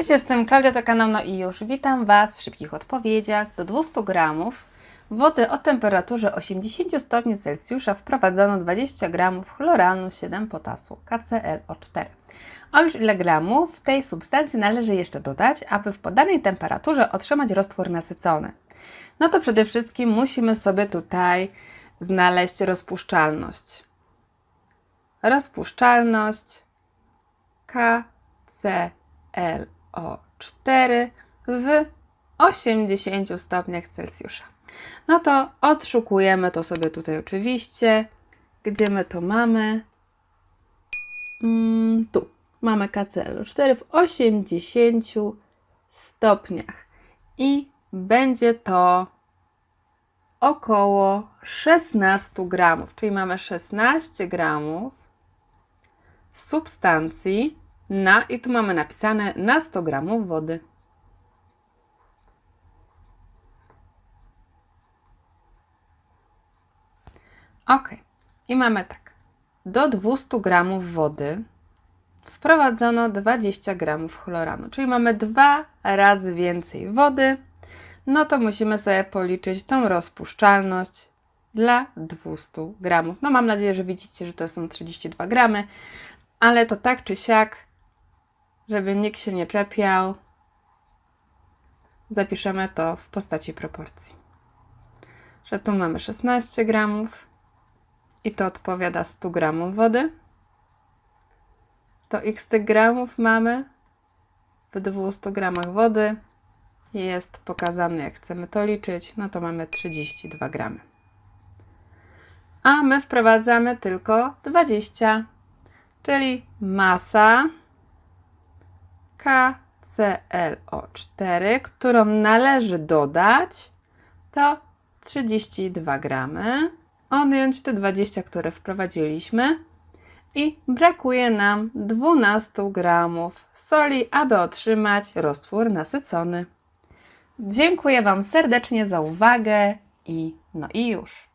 Cześć, jestem Klaudia, to No i już. Witam Was w szybkich odpowiedziach. Do 200 gramów wody o temperaturze 80 stopni Celsjusza wprowadzono 20 gramów chloranu 7 potasu KClO4. Opisz ile gramów tej substancji należy jeszcze dodać, aby w podanej temperaturze otrzymać roztwór nasycony. No to przede wszystkim musimy sobie tutaj znaleźć rozpuszczalność. Rozpuszczalność KClO4 w 80 stopniach Celsjusza. No to odszukujemy to sobie tutaj oczywiście. Gdzie my to mamy? Mm, tu mamy KClO4 w 80 stopniach i będzie to około 16 gramów, czyli mamy 16 gramów substancji na, i tu mamy napisane na 100 gramów wody. Ok, i mamy tak. Do 200 gramów wody wprowadzono 20 gramów chloranu, czyli mamy dwa razy więcej wody. No to musimy sobie policzyć tą rozpuszczalność dla 200 gramów. No mam nadzieję, że widzicie, że to są 32 gramy, ale to tak czy siak, żeby nikt się nie czepiał, zapiszemy to w postaci proporcji. Że tu mamy 16 gramów i to odpowiada 100 gramów wody. To x tych gramów mamy w 200 gramach wody jest pokazane, jak chcemy to liczyć, no to mamy 32 gramy. A my wprowadzamy tylko 20, czyli masa KClO4, którą należy dodać, to 32 gramy. Odjąć te 20, które wprowadziliśmy i brakuje nam 12 gramów soli, aby otrzymać roztwór nasycony. Dziękuję Wam serdecznie za uwagę i no i już.